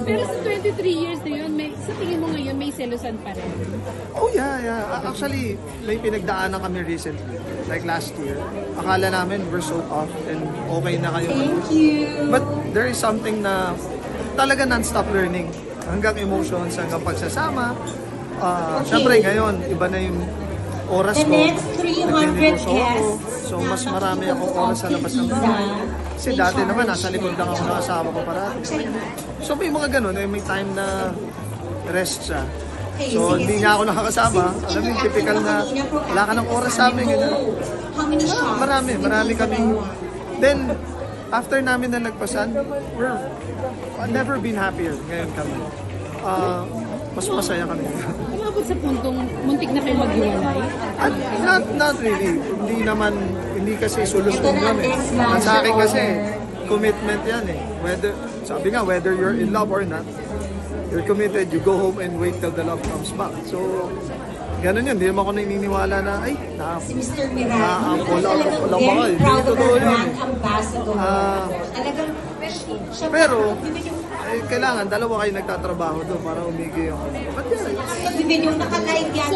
Pero sa 23 years na yun, may, sa tingin mo ngayon, may selusan pa rin. Oh yeah, yeah. Actually, may pinagdaanan kami recently. Like last year. Akala namin we're so off and okay na kayo. Thank you. But there is something na talaga non-stop learning. Hanggang emotions, hanggang pagsasama. Ah, Okay. Siyempre ngayon, iba na yung oras The ko. next 300 Nagninegosyo ako. guests So mas marami akong oras sa labas ng bahay. Kasi dati naman, nasa likod lang ako ng asawa ko parati. So may mga ganun, eh, may time na rest siya. So hindi nga ako nakakasama. Alam mo typical na wala ka ng oras sa amin. Ganun. Marami, marami kaming... Then, after namin na nagpasan, we're uh, never been happier ngayon kami. Ah, mas masaya kami. Umabot sa puntong muntik na kayo maghiwalay. At not, not really. Hindi naman, hindi kasi solusyon yun eh. Sa akin kasi, commitment yan eh. Whether, sabi nga, whether you're in love or not, you're committed, you go home and wait till the love comes back. So, ganun yun. Hindi naman ako naniniwala na, ay, na, Si Mr. Miranda. Ah, ang wala wala very ako eh. proud of Totoo our yun brand eh. ambassador. Ah, Talagang, siya- pero, eh, kailangan, dalawa kayo nagtatrabaho doon para umigi yung... But yeah, Yun din yung naka-live yan.